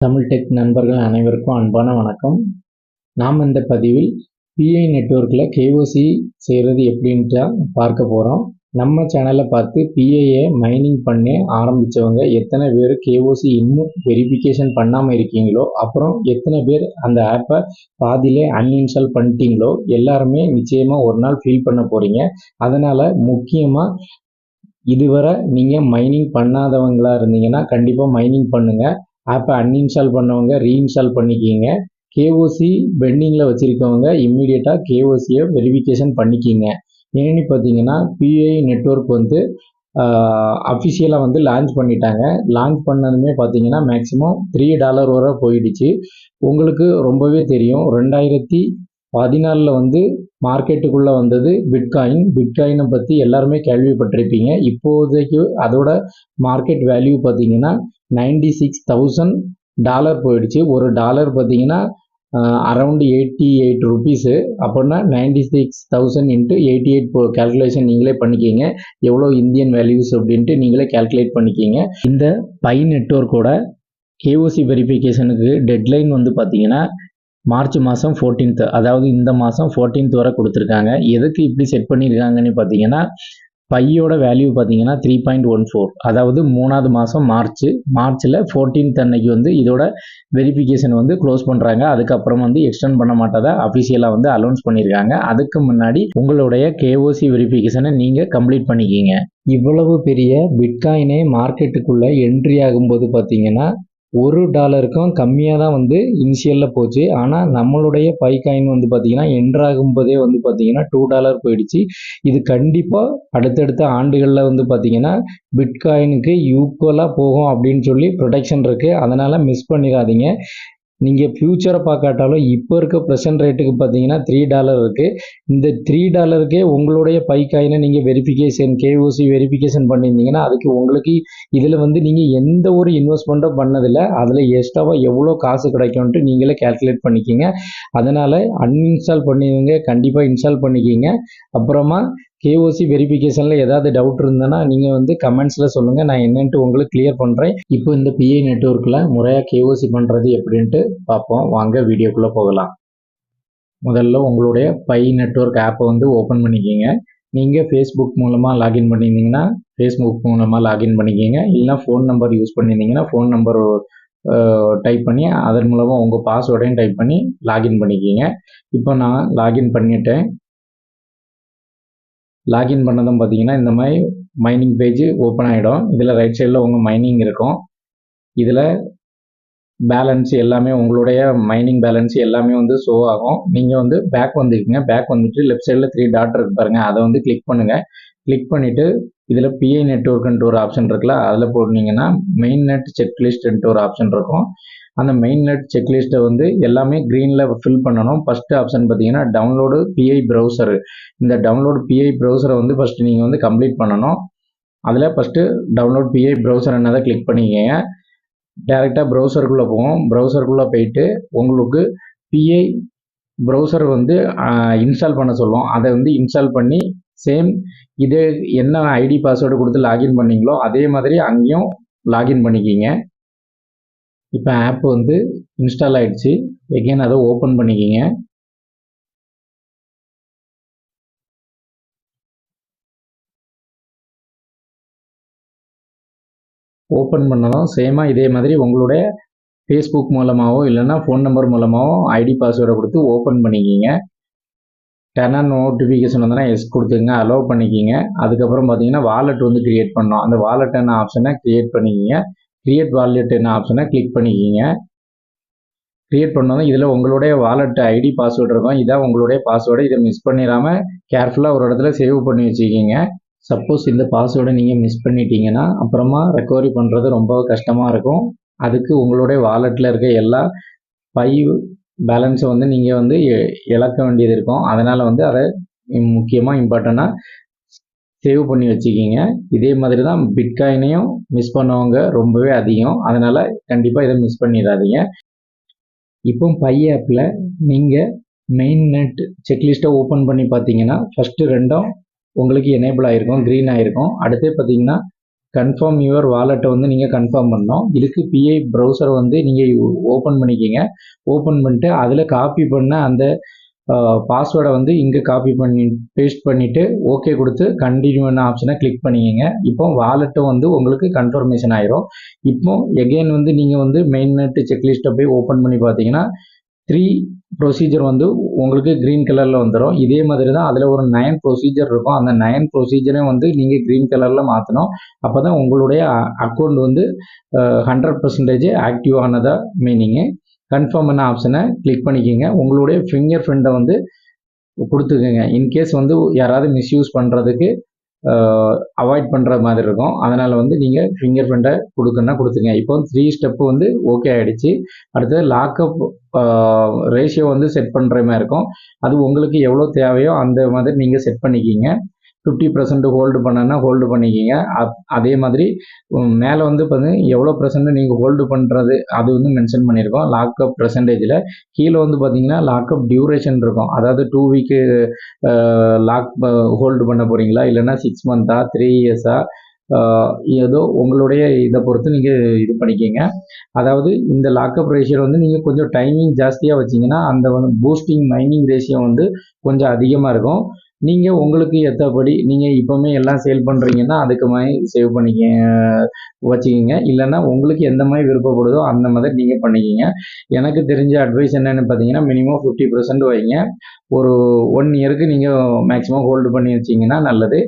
Tamil tech நண்பர்கள் அனைவருக்கும் அன்பான வணக்கம். நாம் இந்த பதிவில் பிஐ நெட்ஒர்க்கில் கேஓசி செய்கிறது எப்படின்ட்டு பார்க்க போகிறோம் நம்ம சேனலை பார்த்து பிஐயை மைனிங் பண்ணி ஆரம்பித்தவங்க எத்தனை பேர் கேஓசி இன்னும் வெரிஃபிகேஷன் பண்ணாமல் இருக்கீங்களோ அப்புறம் எத்தனை பேர் அந்த ஆப்பை பாதியிலே அன்இன்ஸ்டால் பண்ணிட்டீங்களோ எல்லாருமே நிச்சயமாக ஒரு நாள் ஃபீல் பண்ண போகிறீங்க அதனால் முக்கியமாக இதுவரை நீங்கள் மைனிங் பண்ணாதவங்களாக இருந்தீங்கன்னா கண்டிப்பாக மைனிங் பண்ணுங்கள் ஆப்பை அன்இன்ஸ்டால் பண்ணவங்க ரீஇன்ஸ்டால் பண்ணிக்கிங்க. கேஓசி பெண்டிங்கில் வச்சுருக்கவங்க இம்மிடியேட்டாக கேஓசியை வெரிஃபிகேஷன் பண்ணிக்கிங்க. ஏன்னு பார்த்தீங்கன்னா பிஐ நெட்ஒர்க் வந்து அஃபிஷியலாக வந்து லான்ச் பண்ணிட்டாங்க. லான்ச் பண்ணதுமே பார்த்தீங்கன்னா மேக்ஸிமம் த்ரீ டாலர் வரை போயிடுச்சு. உங்களுக்கு ரொம்பவே தெரியும். ரெண்டாயிரத்தி பதினாலில் வந்து மார்க்கெட்டுக்குள்ளே வந்தது பிட்காயின். பிட்காயினை பற்றி எல்லாருமே கேள்விப்பட்டிருப்பீங்க. இப்போதைக்கு அதோட மார்க்கெட் வேல்யூ பார்த்தீங்கன்னா நைன்டி சிக்ஸ் தௌசண்ட் டாலர் போயிடுச்சு. ஒரு டாலர் பார்த்தீங்கன்னா அரவுண்டு எயிட்டி எயிட் ருபீஸு. அப்படின்னா ninety six thousand into eighty eight calculation நீங்களே பண்ணிக்கிங்க. எவ்வளோ இந்தியன் வேல்யூஸ் அப்படின்ட்டு நீங்களே கேல்குலேட் பண்ணிக்கிங்க. இந்த பை நெட்ஒர்க்கோட கேஓசி வெரிஃபிகேஷனுக்கு டெட்லைன் வந்து பார்த்தீங்கன்னா மார்ச் மாதம் ஃபோர்டீன்த் அதாவது இந்த மாதம் ஃபோர்டீன்த் வரை கொடுத்துருக்காங்க. எதுக்கு இப்படி செட் பண்ணியிருக்காங்கன்னு பார்த்தீங்கன்னா பையோட வேல்யூ பார்த்தீங்கன்னா த்ரீ பாயிண்ட் ஒன் ஃபோர் அதாவது மூணாவது மாதம் மார்ச் மார்ச்சில் ஃபோர்டீன்த் அன்னைக்கு வந்து இதோட வெரிஃபிகேஷன் வந்து க்ளோஸ் பண்ணுறாங்க அதுக்கப்புறம் வந்து எக்ஸ்டெண்ட் பண்ண மாட்டதா அஃபிஷியலாக வந்து அலௌன்ஸ் பண்ணியிருக்காங்க. அதுக்கு முன்னாடி உங்களுடைய கேஓசி வெரிஃபிகேஷனை நீங்கள் கம்ப்ளீட் பண்ணிக்கிங்க. இவ்வளவு பெரிய பிட்காயினே மார்க்கெட்டுக்குள்ளே என்ட்ரி ஆகும்போது பார்த்தீங்கன்னா ஒரு டாலருக்கும் கம்மியாக தான் வந்து இனிஷியலில் போச்சு. ஆனால் நம்மளுடைய பை காயின் வந்து பார்த்திங்கன்னா என்ட்ராகும் போதே வந்து பார்த்திங்கன்னா டூ டாலர் போயிடுச்சு. இது கண்டிப்பாக அடுத்தடுத்த ஆண்டுகளில் வந்து பார்த்திங்கன்னா பிட்காயினுக்கு ஈக்குவலாக போகும் அப்படின்னு சொல்லி ப்ரொடெக்ஷன் இருக்குது அதனால் மிஸ் பண்ணிடாதீங்க. நீங்கள் ஃப்யூச்சரை பார்க்காட்டாலும் இப்போ இருக்க ப்ரெசன்ட் ரேட்டுக்கு பார்த்தீங்கன்னா த்ரீ டாலர் இருக்குது இந்த த்ரீ டாலருக்கே உங்களுடைய பை நீங்கள் வெரிஃபிகேஷன் கேஓசி வெரிஃபிகேஷன் பண்ணியிருந்தீங்கன்னா அதுக்கு உங்களுக்கு இதில் வந்து நீங்கள் எந்த ஒரு இன்வெஸ்ட்மெண்ட்டும் பண்ணதில்லை. அதில் எக்ஸ்ட்ராவாக எவ்வளோ காசு கிடைக்கும்ன்ட்டு நீங்களே கேல்குலேட் பண்ணிக்கிங்க. அதனால் அன்இன்ஸ்டால் பண்ணிடுங்க. கண்டிப்பாக இன்ஸ்டால் பண்ணிக்கிங்க. அப்புறமா கேஓசி வெரிஃபிகேஷனில் ஏதாவது டவுட் இருந்ததுன்னா நீங்கள் வந்து கமெண்ட்ஸில் சொல்லுங்கள் நான் என்னென்ட்டு உங்களுக்கு கிளியர் பண்ணுறேன் இப்போ இந்த பிஐ நெட்ஒர்க்கில் முறையாக கேஓசி பண்ணுறது எப்படின்ட்டு பார்ப்போம். வாங்க வீடியோக்குள்ளே போகலாம். முதல்ல உங்களுடைய பை நெட்ஒர்க் ஆப்பை வந்து ஓப்பன் பண்ணிக்கிங்க. நீங்கள் ஃபேஸ்புக் மூலமாக லாகின் பண்ணியிருந்தீங்கன்னா ஃபேஸ்புக் மூலமாக லாகின் பண்ணிக்கிங்க. இல்லைனா ஃபோன் நம்பர் யூஸ் பண்ணியிருந்தீங்கன்னா ஃபோன் நம்பர் டைப் பண்ணி அதன் மூலமாக உங்கள் பாஸ்வேர்டையும் டைப் பண்ணி லாகின் பண்ணிக்கிங்க. இப்போ நான் லாகின் பண்ணிட்டேன். லாகின் பண்ணதும் பார்த்தீங்கன்னா இந்த மாதிரி மைனிங் பேஜ் ஓப்பன் ஆகிடும் இதில் ரைட் சைடில் உங்கள் மைனிங் இருக்கும். இதில் பேலன்ஸ் எல்லாமே உங்களுடைய மைனிங் பேலன்ஸ் எல்லாமே வந்து ஷோ ஆகும். நீங்கள் வந்து பேக் வந்துக்குங்க பேக் வந்துட்டு லெஃப்ட் சைடில் த்ரீ டாட் இருக்கு பாருங்கள் அதை வந்து கிளிக் பண்ணுங்கள் கிளிக் பண்ணிவிட்டு இதில் பிஐ நெட்ஒர்க்குன்ட்டு ஒரு ஆப்ஷன் இருக்குல்ல அதில் போட்டிங்கன்னா மெயின் நெட் செக்லிஸ்ட்டுன்ட்டு ஒரு ஆப்ஷன் இருக்கும். அந்த மெயின் நெட் செக்லிஸ்ட்டை வந்து எல்லாமே க்ரீனில் ஃபில் பண்ணணும். ஃபஸ்ட்டு ஆப்ஷன் பார்த்தீங்கன்னா டவுன்லோடு பிஐ ப்ரௌசரு இந்த டவுன்லோடு பிஐ ப்ரௌசரை வந்து ஃபஸ்ட்டு நீங்கள் வந்து கம்ப்ளீட் பண்ணணும். அதில் ஃபஸ்ட்டு டவுன்லோட் பிஐ ப்ரௌசர் என்னதை கிளிக் பண்ணிக்கங்க. டேரெக்டாக ப்ரௌசருக்குள்ளே போவோம் ப்ரௌசருக்குள்ளே போயிட்டு உங்களுக்கு பிஐ ப்ரௌசர் வந்து இன்ஸ்டால் பண்ண சொல்லுவோம் அதை வந்து இன்ஸ்டால் பண்ணி சேம் இதே என்ன ஐடி பாஸ்வேர்டு கொடுத்து லாகின் பண்ணீங்களோ அதே மாதிரி அங்கேயும் லாகின் பண்ணிக்கிங்க. இப்போ ஆப் வந்து இன்ஸ்டால் ஆகிடுச்சு எகெயின் அதை ஓப்பன் பண்ணிக்கிங்க. ஓப்பன் பண்ணதும் சேமாக இதே மாதிரி உங்களுடைய ஃபேஸ்புக் மூலமாகவோ இல்லைன்னா ஃபோன் நம்பர் மூலமாகவோ ஐடி பாஸ்வேர்டை கொடுத்து ஓப்பன் பண்ணிக்கிங்க. டெனன் ஆன் நோட்டிஃபிகேஷன் வந்தோன்னா எஸ் கொடுத்துங்க அலோவ் பண்ணிக்கிங்க. அதுக்கப்புறம் பார்த்தீங்கன்னா வாலெட் வந்து க்ரியேட் பண்ணோம் அந்த வாலெட்டான ஆப்ஷனை க்ரியேட் பண்ணிக்கிங்க. கிரியேட் வாலெட் என்ன ஆப்ஷனை கிளிக் பண்ணிக்கிங்க. க்ரியேட் பண்ணதும் இதில் உங்களுடைய வாலெட் ஐடி பாஸ்வேர்டு இருக்கும். இதான் உங்களுடைய பாஸ்வேர்டு இதை மிஸ் பண்ணிடாமல் கேர்ஃபுல்லாக ஒரு இடத்துல சேவ் பண்ணி வச்சுக்கிங்க. சப்போஸ் இந்த பாஸ்வேர்டை நீங்கள் மிஸ் பண்ணிட்டீங்கன்னா அப்புறமா ரெக்கவரி பண்ணுறது ரொம்ப கஷ்டமாக இருக்கும். அதுக்கு உங்களுடைய வாலெட்டில் இருக்க எல்லா ஃபைவ் பேலன்ஸை வந்து நீங்கள் வந்து இழக்க வேண்டியது இருக்கும். அதனால் வந்து அதை முக்கியமாக இம்பார்ட்டண்ட்டாக சேவ் பண்ணி வச்சுக்கிங்க. இதே மாதிரி தான் பிட்காயினையும் மிஸ் பண்ணவங்க ரொம்பவே அதிகம். அதனால் கண்டிப்பாக இதை மிஸ் பண்ணிடாதீங்க. இப்போ பை ஆப்பில் நீங்கள் மெயின் நெட் செக்லிஸ்ட்டை ஓப்பன் பண்ணி பார்த்தீங்கன்னா ஃபஸ்ட்டு ரெண்டும் உங்களுக்கு எனேபிள் ஆகிருக்கும் க்ரீன் ஆகிருக்கும் அடுத்தே பார்த்தீங்கன்னா கன்ஃபார்ம் யுவர் வாலெட்டை வந்து நீங்கள் கன்ஃபார்ம் பண்ணணும். இதுக்கு பிஐ ப்ரௌசர் வந்து நீங்கள் ஓப்பன் பண்ணிக்கிங்க. ஓப்பன் பண்ணிட்டு அதில் காப்பி பண்ண அந்த பாஸ்வேர்டை வந்து இங்கே காப்பி பண்ணி பேஸ்ட் பண்ணிவிட்டு ஓகே கொடுத்து கண்டினியூன்னு ஆப்ஷனை கிளிக் பண்ணிக்கோங்க. இப்போ வாலெட்டும் வந்து உங்களுக்கு கன்ஃபர்மேஷன் ஆயிரும். இப்போ எகெயின் வந்து நீங்கள் வந்து மெயின் நெட் செக்லிஸ்ட்டை போய் ஓப்பன் பண்ணி பார்த்தீங்கன்னா த்ரீ ப்ரொசீஜர் வந்து உங்களுக்கு க்ரீன் கலரில் வந்துடும் இதே மாதிரி தான் அதில் ஒரு நயன் ப்ரொசீஜர் இருக்கும். அந்த நயன் ப்ரொசீஜரையும் வந்து நீங்கள் க்ரீன் கலரில் மாற்றணும் அப்போ தான் உங்களுடைய அக்கௌண்ட் வந்து ஹண்ட்ரட் பர்சன்டேஜ் ஆக்டிவ் ஆனதாக மீனிங்கு கன்ஃபார்ம் பண்ண ஆப்ஷனை கிளிக் பண்ணிக்கோங்க. உங்களுடைய ஃபிங்கர் பிரிண்ட்டை வந்து கொடுத்துக்கோங்க. இன்கேஸ் வந்து யாராவது மிஸ்யூஸ் பண்ணுறதுக்கு அவாய்ட் பண்ணுற மாதிரி இருக்கும். அதனால் வந்து நீங்கள் ஃபிங்கர் பிரிண்ட்டை கொடுக்குன்னா கொடுத்துங்க இப்போ த்ரீ ஸ்டெப்பு வந்து ஓகே ஆகிடுச்சு அடுத்தது லாக்அப் ரேஷியோ வந்து செட் பண்ணுற மாதிரி இருக்கும். அது உங்களுக்கு எவ்வளோ தேவையோ அந்த மாதிரி நீங்கள் செட் பண்ணிக்கிங்க. ஃபிஃப்டி பர்சன்ட் ஹோல்டு பண்ணனா ஹோல்டு பண்ணிக்கிங்க. அதே மாதிரி மேலே வந்து பார்த்தீங்கன்னா எவ்வளோ பர்சன்ட் நீங்கள் ஹோல்டு பண்ணுறது அது வந்து மென்ஷன் பண்ணியிருக்கோம். லாக்அப் பர்சன்டேஜில் கீழே வந்து பார்த்தீங்கன்னா லாக்அப் டியூரேஷன் இருக்கும். அதாவது டூ வீக்கு லாக் ஹோல்டு பண்ண போகிறீங்களா இல்லைன்னா சிக்ஸ் மந்த்தா த்ரீ இயர்ஸா ஏதோ உங்களுடைய இதை பொறுத்து நீங்கள் இது பண்ணிக்கிங்க. அதாவது இந்த லாக்அப் ரேஷியோ வந்து நீங்கள் கொஞ்சம் டைமிங் ஜாஸ்தியாக வச்சிங்கன்னா அந்த வந்து பூஸ்டிங் மைனிங் ரேஷியோ வந்து கொஞ்சம் அதிகமாக இருக்கும். நீங்கள் உங்களுக்கு ஏற்றபடி நீங்கள் இப்போவுமே எல்லாம் சேல் பண்ணுறீங்கன்னா அதுக்கு மாதிரி சேவ் பண்ணிக்க வச்சுக்கிங்க. இல்லைன்னா உங்களுக்கு எந்த மாதிரி விருப்பப்படுதோ அந்த மாதிரி நீங்கள் பண்ணிக்கிங்க. எனக்கு தெரிஞ்ச அட்வைஸ் என்னென்னு பார்த்தீங்கன்னா மினிமம் ஃபிஃப்டி பர்சன்ட் வைங்க. ஒரு ஒன் இயருக்கு நீங்கள் மேக்ஸிமம் ஹோல்டு பண்ணி வச்சிங்கன்னா நல்லது.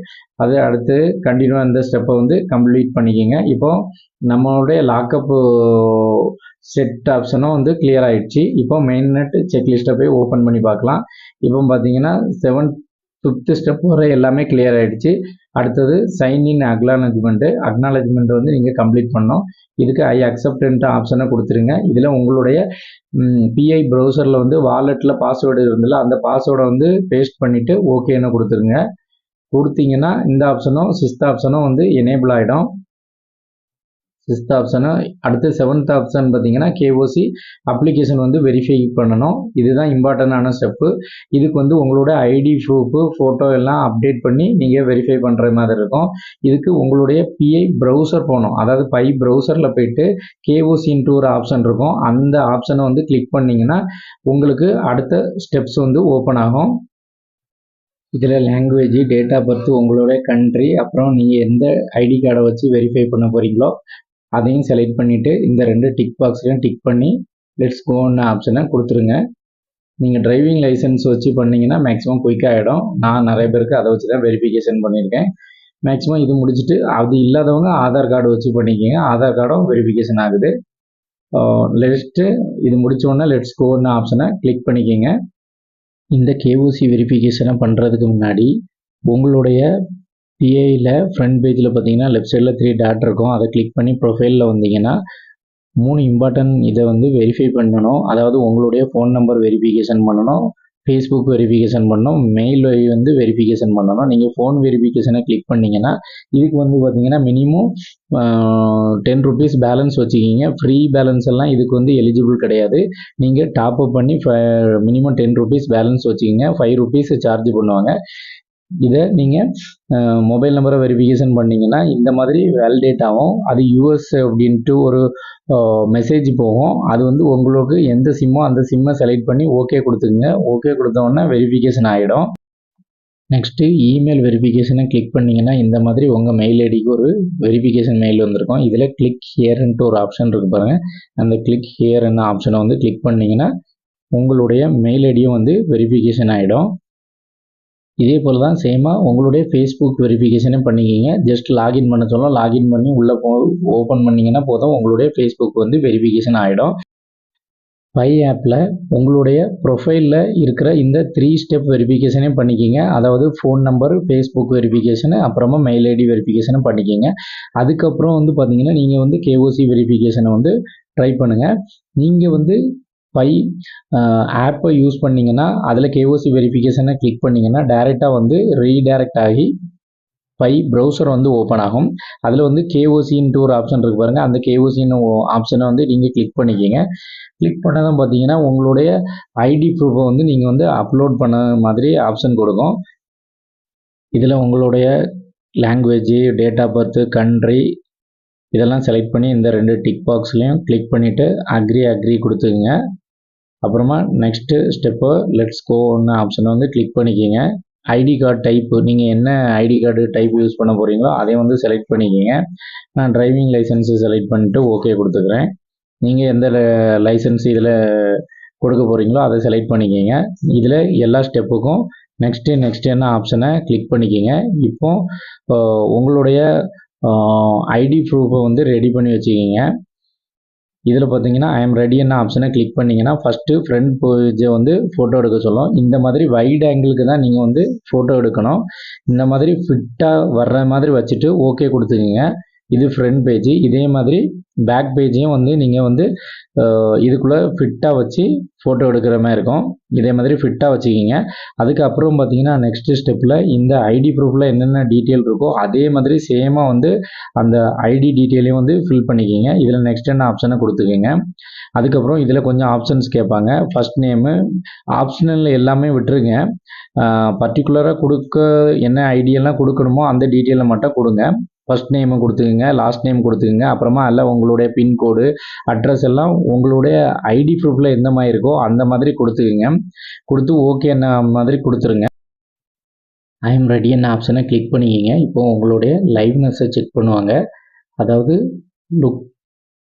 அது அடுத்து கண்டினியூ அந்த ஸ்டெப்பை வந்து கம்ப்ளீட் பண்ணிக்கிங்க. இப்போ நம்மளுடைய லாக்கப்பு செட் ஆப்ஷனும் வந்து கிளியர் ஆகிடுச்சு இப்போ மெயின் நெட் செக்லிஸ்ட்டை போய் ஓப்பன் பண்ணி பார்க்கலாம். இப்போ பார்த்தீங்கன்னா செவன் ஃபிஃப்த்து ஸ்டெப் வர எல்லாமே கிளியர் ஆகிடுச்சு அடுத்தது சைன் இன் அக்னாலஜ்மெண்ட்டு அக்னாலஜ்மெண்ட் வந்து நீங்கள் கம்ப்ளீட் பண்ணோம் இதுக்கு ஐ அக்செப்டன்ட் ஆப்ஷனை கொடுத்துருங்க. இதில் உங்களுடைய பிஐ ப்ரௌசரில் வந்து வாலெட்டில் பாஸ்வேர்டு இருந்ததில்ல அந்த பாஸ்வேர்டை வந்து பேஸ்ட் பண்ணிவிட்டு ஓகேன்னு கொடுத்துருங்க. கொடுத்தீங்கன்னா இந்த ஆப்ஷனும் சிஸ்த் ஆப்ஷனும் வந்து எனேபிள் ஆகிடும் சிக்ஸ்த் ஆப்ஷனு அடுத்து செவன்த் ஆப்ஷன் பார்த்தீங்கன்னா கேஓசி அப்ளிகேஷன் வந்து வெரிஃபை பண்ணணும். இதுதான் இம்பார்ட்டண்டான ஸ்டெப்பு இதுக்கு வந்து உங்களோட ஐடி ப்ரூஃபு ஃபோட்டோ எல்லாம் அப்டேட் பண்ணி நீங்கள் வெரிஃபை பண்ணுற மாதிரி இருக்கும். இதுக்கு உங்களுடைய பிஐ ப்ரௌசர் போகணும். அதாவது பை ப்ரௌசரில் போயிட்டு கேஓசின்ட்டு ஒரு ஆப்ஷன் இருக்கும். அந்த ஆப்ஷனை வந்து கிளிக் பண்ணிங்கன்னா உங்களுக்கு அடுத்த ஸ்டெப்ஸ் வந்து ஓப்பன் ஆகும். இதில் லாங்குவேஜ் டேட் ஆஃப் பர்த் உங்களுடைய கண்ட்ரி அப்புறம் நீங்கள் எந்த ஐடி கார்டை வச்சு வெரிஃபை பண்ண போகிறீங்களோ அதையும் செலக்ட் பண்ணிவிட்டு இந்த ரெண்டு டிக் பாக்ஸ்லையும் டிக் பண்ணி லெட்ஸ் கோன்னு ஆப்ஷனை கொடுத்துருங்க. நீங்கள் டிரைவிங் லைசன்ஸ் வச்சு பண்ணிங்கன்னா மேக்ஸிமம் குயிக்காக ஆகிடும் நான் நிறைய பேருக்கு அதை வச்சு தான் வெரிஃபிகேஷன் பண்ணியிருக்கேன். மேக்ஸிமம் இது முடிச்சுட்டு அது இல்லாதவங்க ஆதார் கார்டு வச்சு பண்ணிக்கோங்க. ஆதார் கார்டும் வெரிஃபிகேஷன் ஆகுது. லெஸ்ட்டு இது முடித்தோடனே லெட்ஸ் கோன்னு ஆப்ஷனை கிளிக் பண்ணிக்கோங்க. இந்த கேஓசி வெரிஃபிகேஷனை பண்ணுறதுக்கு முன்னாடி உங்களுடைய பிஐயில் ஃப்ரண்ட் பேஜில் பார்த்தீங்கன்னா லெஃப்ட் சைடில் த்ரீ டாட் இருக்கும். அதை கிளிக் பண்ணி ப்ரொஃபைலில் வந்தீங்கன்னா மூணு இம்பார்ட்டன்ட் இதை வந்து வெரிஃபை பண்ணணும். அதாவது உங்களுடைய ஃபோன் நம்பர் வெரிஃபிகேஷன் பண்ணணும். ஃபேஸ்புக் வெரிஃபிகேஷன் பண்ணணும். மெயில் வழி வந்து வெரிஃபிகேஷன் பண்ணணும். நீங்கள் ஃபோன் வெரிஃபிகேஷனை கிளிக் பண்ணிங்கன்னா இதுக்கு வந்து பார்த்தீங்கன்னா மினிமம் டென் ருபீஸ் பேலன்ஸ் வச்சுக்கிங்க. ஃப்ரீ பேலன்ஸ் எல்லாம் இதுக்கு வந்து எலிஜிபிள் கிடையாது. நீங்கள் டாப் அப் பண்ணி மினிமம் டென் ருபீஸ் பேலன்ஸ் வச்சுக்கிங்க. ஃபைவ் ருபீஸ் சார்ஜ் பண்ணுவாங்க. இதை நீங்கள் மொபைல் நம்பரை வெரிஃபிகேஷன் பண்ணிங்கன்னா இந்த மாதிரி வேலிடேட் ஆகும் அது யூஎஸ் அப்படின்ட்டு ஒரு மெசேஜ் போகும். அது வந்து உங்களுக்கு எந்த சிம்மோ அந்த சிம்மை செலக்ட் பண்ணி ஓகே கொடுத்துக்குங்க. ஓகே கொடுத்தோன்னே வெரிஃபிகேஷன் ஆகிடும் நெக்ஸ்ட்டு இமெயில் வெரிஃபிகேஷனை கிளிக் பண்ணிங்கன்னா இந்த மாதிரி உங்கள் மெயில் ஐடிக்கு ஒரு வெரிஃபிகேஷன் மெயில் வந்திருக்கும். இதில் கிளிக் ஹியர்ன்ட்டு ஒரு ஆப்ஷன் இருக்கு பாருங்கள் அந்த கிளிக் ஹியர் என்ன ஆப்ஷனை வந்து கிளிக் பண்ணிங்கன்னா உங்களுடைய மெயில் ஐடியும் வந்து வெரிஃபிகேஷன் ஆகிடும் இதே போல் தான் சேமாக உங்களுடைய ஃபேஸ்புக் வெரிஃபிகேஷனே பண்ணிக்கிங்க. ஜஸ்ட் லாகின் பண்ண சொல்லலாம் லாகின் பண்ணி உள்ளே போ ஓப்பன் பண்ணிங்கன்னா போதும். உங்களுடைய ஃபேஸ்புக் வந்து வெரிஃபிகேஷன் ஆகிடும் பை ஆப்பில் உங்களுடைய ப்ரொஃபைலில் இருக்கிற இந்த த்ரீ ஸ்டெப் வெரிஃபிகேஷனே பண்ணிக்கிங்க. அதாவது ஃபோன் நம்பர் ஃபேஸ்புக் வெரிஃபிகேஷனு அப்புறமா மெயில் ஐடி வெரிஃபிகேஷனும் பண்ணிக்கிங்க. அதுக்கப்புறம் வந்து பார்த்தீங்கன்னா நீங்கள் வந்து கேஓசி வெரிஃபிகேஷனை வந்து ட்ரை பண்ணுங்கள் நீங்கள் வந்து பை ஆப்பை யூஸ் பண்ணிங்கன்னா அதில் கேஓசி வெரிஃபிகேஷனை கிளிக் பண்ணிங்கன்னா டேரெக்டாக வந்து ரீடைரக்ட் ஆகி பை ப்ரௌசர் வந்து ஓப்பன் ஆகும். அதில் வந்து கேஓசின்ட்டு ஒரு ஆப்ஷன் இருக்குது பாருங்கள் அந்த கேஓசின்னு ஆப்ஷனை வந்து நீங்கள் கிளிக் பண்ணிக்கிங்க. கிளிக் பண்ணதான் பார்த்தீங்கன்னா உங்களுடைய ஐடி ப்ரூஃபை வந்து நீங்கள் வந்து அப்லோட் பண்ண மாதிரி ஆப்ஷன் கொடுக்கும். இதில் உங்களுடைய language date of birth country இதெல்லாம் செலக்ட் பண்ணி இந்த ரெண்டு டிக் பாக்ஸ்லேயும் கிளிக் பண்ணிவிட்டு அக்ரி அக்ரி கொடுத்துக்குங்க. அப்புறமா நெக்ஸ்ட்டு ஸ்டெப்பு லெட்ஸ் கோன்னு ஆப்ஷனை வந்து கிளிக் பண்ணிக்கிங்க. ஐடி கார்டு டைப்பு நீங்கள் என்ன ஐடி கார்டு டைப் யூஸ் பண்ண போகிறீங்களோ அதை வந்து செலக்ட் பண்ணிக்கிங்க. நான் டிரைவிங் லைசன்ஸு செலக்ட் பண்ணிட்டு ஓகே கொடுத்துக்கிறேன். நீங்கள் எந்த லைசன்ஸ் இதில் கொடுக்க போகிறீங்களோ அதை செலக்ட் பண்ணிக்கிங்க. இதில் எல்லா ஸ்டெப்புக்கும் நெக்ஸ்ட்டு நெக்ஸ்ட் என்ன ஆப்ஷனை கிளிக் பண்ணிக்கிங்க. இப்போ உங்களுடைய ஐடி ப்ரூஃபை வந்து ரெடி பண்ணி வச்சுக்கிங்க. இதில் பார்த்தீங்கன்னா ஐ எம் ரெடி என்ன ஆப்ஷனை கிளிக் பண்ணிங்கன்னா ஃபஸ்ட்டு ஃப்ரண்ட் பேஜை வந்து ஃபோட்டோ எடுக்க சொல்லும். இந்த மாதிரி வைட் ஆங்கிளுக்கு தான் நீங்கள் வந்து ஃபோட்டோ எடுக்கணும். இந்த மாதிரி ஃபிட்டாக வர்ற மாதிரி வச்சுட்டு ஓகே கொடுத்துக்குங்க இது ஃப்ரண்ட் பேஜ் இதே மாதிரி பேக் பேஜையும் வந்து நீங்கள் வந்து இதுக்குள்ளே ஃபிட்டாக வச்சு ஃபோட்டோ எடுக்கிற மாதிரி இருக்கும். இதே மாதிரி ஃபிட்டாக வச்சுக்கிங்க. அதுக்கப்புறம் பார்த்தீங்கன்னா நெக்ஸ்ட் ஸ்டெப்பில் இந்த ஐடி ப்ரூஃபில் என்னென்ன டீட்டெயில் இருக்கோ அதே மாதிரி சேமாக வந்து அந்த ஐடி டீட்டெயிலையும் வந்து ஃபில் பண்ணிக்கிங்க. இதில் நெக்ஸ்ட் என்ன ஆப்ஷனை கொடுத்துக்கோங்க. அதுக்கப்புறம் இதில் கொஞ்சம் ஆப்ஷன்ஸ் கேட்பாங்க. ஃபஸ்ட் நேமு ஆப்ஷனில் எல்லாமே விட்டுருங்க. பர்டிகுலராக கொடுக்க என்ன ஐடியெல்லாம் கொடுக்கணுமோ அந்த டீட்டெயிலை மட்டும் கொடுங்க. ஃபர்ஸ்ட் நேமும் கொடுத்துக்குங்க லாஸ்ட் நேம் கொடுத்துக்குங்க. அப்புறமா அல்ல உங்களுடைய பின்கோடு அட்ரஸ் எல்லாம் உங்களுடைய ஐடி ப்ரூஃபில் எந்த மாதிரி இருக்கோ அந்த மாதிரி கொடுத்துக்குங்க. கொடுத்து ஓகே என்ன மாதிரி கொடுத்துருங்க. ஐ எம் ரெடி என்ன ஆப்ஷனை கிளிக் பண்ணிக்கிங்க. இப்போ உங்களுடைய லைவ்னஸை செக் பண்ணுவாங்க. அதாவது லுக்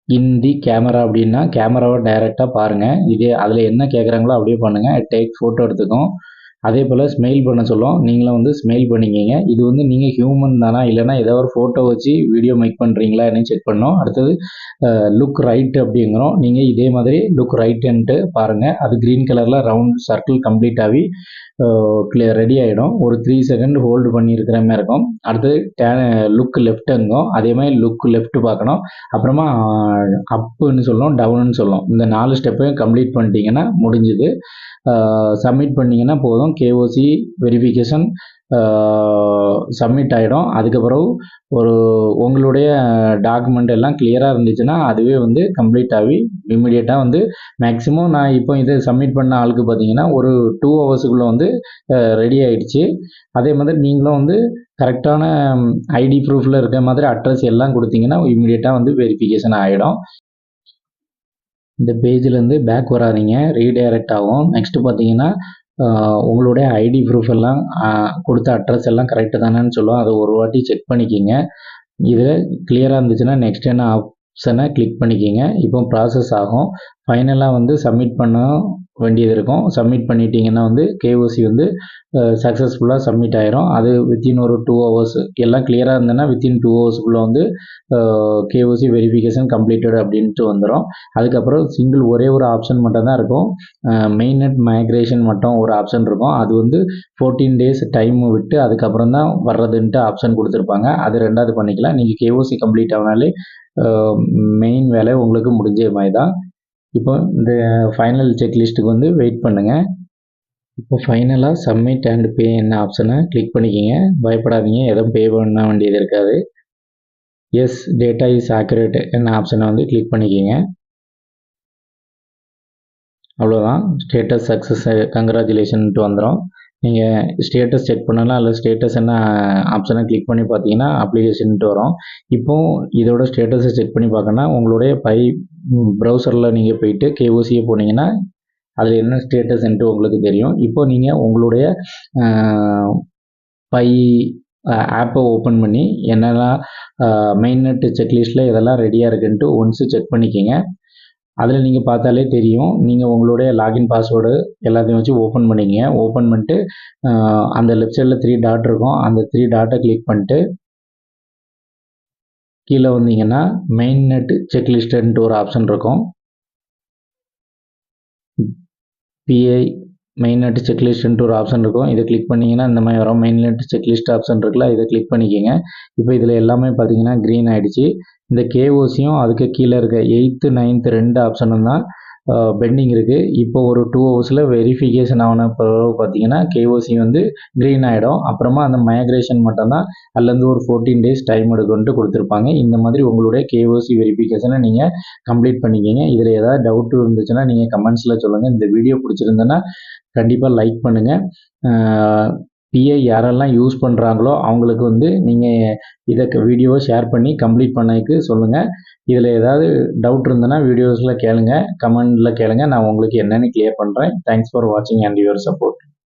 இன் தி கேமரா அப்படின்னா கேமராவை டைரெக்டாக பாருங்கள் இதே அதில் என்ன கேட்குறாங்களோ அப்படியே பண்ணுங்கள் டேக் ஃபோட்டோ எடுத்துக்கும். அதே போல் ஸ்மெயில் பண்ண சொல்லும் நீங்களும் வந்து ஸ்மெயில் பண்ணிக்கிங்க. இது வந்து நீங்கள் ஹியூமன் தானா? இல்லைனா ஏதோ ஒரு ஃபோட்டோ வச்சு வீடியோ மேக் பண்ணுறீங்களா என்னன்னு செக் பண்ணோம். அடுத்தது லுக் ரைட் அப்படிங்கிறோம். நீங்கள் இதே மாதிரி லுக் ரைட்டுன்ட்டு பாருங்கள் அது க்ரீன் கலரில் ரவுண்ட் சர்க்கிள் கம்ப்ளீட் ஆகி கிளியர் ரெடி ஆகிடும் ஒரு த்ரீ செகண்ட் ஹோல்டு பண்ணியிருக்கிற மாதிரி இருக்கும். அடுத்தது டே லுக் லெஃப்ட்டுங்கும் அதே மாதிரி லுக் லெஃப்ட் பார்க்கணும். அப்புறமா அப்புன்னு சொல்லும் டவுனுன்னு சொல்லும் இந்த நாலு ஸ்டெப்பையும் கம்ப்ளீட் பண்ணிட்டீங்கன்னா முடிஞ்சுது. சப்மிட் பண்ணிங்கன்னா போதும். கேஓசி வெரிஃபிகேஷன் சப்மிட் ஆகிடும் அதுக்கப்புறம் ஒரு உங்களுடைய டாக்குமெண்ட் எல்லாம் கிளியராக இருந்துச்சுன்னா அதுவே வந்து கம்ப்ளீட் ஆகி இம்மிடியேட்டாக வந்து மேக்ஸிமம் நான் இப்போ இதை சப்மிட் பண்ண ஆளுக்கு பார்த்தீங்கன்னா ஒரு டூ ஹவர்ஸுக்குள்ளே வந்து uh, ரெடி ஆகிடுச்சு அதே மாதிரி நீங்களும் வந்து கரெக்டான ஐடி ப்ரூஃபில் இருக்க மாதிரி அட்ரஸ் எல்லாம் கொடுத்தீங்கன்னா இம்மிடியேட்டாக வந்து வெரிஃபிகேஷன் ஆகிடும் இந்த பேஜிலேருந்து பேக் வராதீங்க. ரீடைரக்ட் ஆகும். நெக்ஸ்ட்டு பார்த்தீங்கன்னா உங்களுடைய ஐடி ப்ரூஃப் எல்லாம் கொடுத்த அட்ரஸ் எல்லாம் கரெக்டு தானேன்னு சொல்லுவோம். அதை ஒரு வாட்டி செக் பண்ணிக்கிங்க. இதில் கிளியராக இருந்துச்சுன்னா நெக்ஸ்ட் என்ன ஆப்ஷனை கிளிக் பண்ணிக்கிங்க. இப்போ ப்ராசஸ் ஆகும். ஃபைனலாக வந்து சப்மிட் பண்ண வேண்டியது இருக்கும். சப்மிட் பண்ணிட்டீங்கன்னா வந்து கேஓசி வந்து சக்ஸஸ்ஃபுல்லாக சப்மிட் ஆயிரும். அது வித்தின் ஒரு டூ ஹவர்ஸ் எல்லாம் கிளியராக இருந்ததுன்னா வித்தின் டூ ஹவர்ஸ்க்குள்ளே வந்து கேஓசி வெரிஃபிகேஷன் கம்ப்ளீட்டட் அப்படின்ட்டு வந்துடும் அதுக்கப்புறம் சிங்கிள் ஒரே ஒரு ஆப்ஷன் மட்டும் தான் இருக்கும். மெயின் நெட் மைக்ரேஷன் மட்டும் ஒரு ஆப்ஷன் இருக்கும். அது வந்து ஃபோர்டீன் டேஸ் டைம் விட்டு அதுக்கப்புறம் தான் வர்றதுன்ட்டு ஆப்ஷன் கொடுத்துருப்பாங்க. அது ரெண்டாவது பண்ணிக்கலாம். நீங்கள் கேஓசி கம்ப்ளீட் ஆனாலே மெயின் வேலை உங்களுக்கு முடிஞ்ச மாதிரி தான் இப்போ இந்த ஃபைனல் செக்லிஸ்ட்டுக்கு வந்து வெயிட் பண்ணுங்கள் இப்போ ஃபைனலாக சப்மிட் அண்ட் பே என்ன ஆப்ஷனை கிளிக் பண்ணிக்கிங்க. பயப்படாதீங்க எதுவும் பே பண்ண வேண்டியது இருக்காது. எஸ் டேட்டா இஸ் ஆக்குரேட் என்ன ஆப்ஷனை வந்து கிளிக் பண்ணிக்கிங்க. அவ்வளோதான் ஸ்டேட்டஸ் சக்ஸஸ் கங்க்ராச்சுலேஷன்ட்டு வந்துடும் நீங்கள் ஸ்டேட்டஸ் செக் பண்ணலாம் இல்லை ஸ்டேட்டஸ் என்ன ஆப்ஷனை கிளிக் பண்ணி பார்த்தீங்கன்னா அப்ளிகேஷன்ட்டு வரும். இப்போ இதோட ஸ்டேட்டஸை செக் பண்ணி பார்க்கணும்னா உங்களுடைய பை ப்ரௌசரில் நீங்கள் போயிட்டு கேஓசியை போனீங்கன்னா அதில் என்ன ஸ்டேட்டஸ்ன்ட்டு உங்களுக்கு தெரியும். இப்போ நீங்கள் உங்களுடைய பை ஆப்பை ஓப்பன் பண்ணி என்னெல்லாம் மெயின் நெட் செக்லிஸ்ட்டில் இதெல்லாம் ரெடியாக இருக்குன்ட்டு ஒன்ஸு செக் பண்ணிக்கோங்க. அதில் நீங்கள் பார்த்தாலே தெரியும். நீங்கள் உங்களுடைய லாகின் பாஸ்வேர்டு எல்லாத்தையும் வச்சு ஓப்பன் பண்ணிங்க ஓப்பன் பண்ணிட்டு அந்த லெஃப்ட் சைடில் த்ரீ டாட் இருக்கும். அந்த த்ரீ டாட்டை கிளிக் பண்ணிட்டு கீழே வந்தீங்கன்னா மெயின் நெட் செக்லிஸ்ட்டுன்ட்டு ஒரு ஆப்ஷன் இருக்கும். பிஐ மெயின் நெட் செக்லிஸ்ட்ன்ட்டு ஒரு ஆப்ஷன் இருக்கும். இதை கிளிக் பண்ணிங்கன்னா இந்த மாதிரி வரும். மெயின் நெட் செக்லிஸ்ட் ஆப்ஷன் இருக்குல்ல இதை கிளிக் பண்ணிக்கோங்க. இப்போ இதில் எல்லாமே பார்த்தீங்கன்னா க்ரீன் ஆகிடுச்சி இந்த கேஓசியும் அதுக்கு கீழே இருக்க எயித்து நைன்த்து ரெண்டு ஆப்ஷனும் தான் பெண்டிங் இருக்குது இப்போ ஒரு டூ ஹவர்ஸில் வெரிஃபிகேஷன் ஆன பிறகு பார்த்தீங்கன்னா கேஓசி வந்து க்ரீன் ஆகிடும் அப்புறமா அந்த மைக்ரேஷன் மட்டும்தான் அதுலேருந்து ஒரு ஃபோர்டீன் டேஸ் டைம் எடுக்குன்ட்டு கொடுத்துருப்பாங்க. இந்த மாதிரி உங்களுடைய கேஓசி வெரிஃபிகேஷனை நீங்கள் கம்ப்ளீட் பண்ணிக்கிங்க. இதில் ஏதாவது டவுட் இருந்துச்சுன்னா நீங்கள் கமெண்ட்ஸில் சொல்லுங்கள் இந்த வீடியோ பிடிச்சிருந்தேன்னா கண்டிப்பாக லைக் பண்ணுங்கள் பிஐ யாரெல்லாம் யூஸ் பண்ணுறாங்களோ அவங்களுக்கு வந்து நீங்கள் இதை வீடியோவை ஷேர் பண்ணி கம்ப்ளீட் பண்ணதுக்கு சொல்லுங்கள் இதில் ஏதாவது டவுட் இருந்ததுன்னா வீடியோஸில் கேளுங்க. கமெண்டில் கேளுங்கள் நான் உங்களுக்கு என்னென்னு கிளியர் பண்ணுறேன் தேங்க்ஸ் ஃபார் வாட்சிங் அண்ட் யுவர் சப்போர்ட்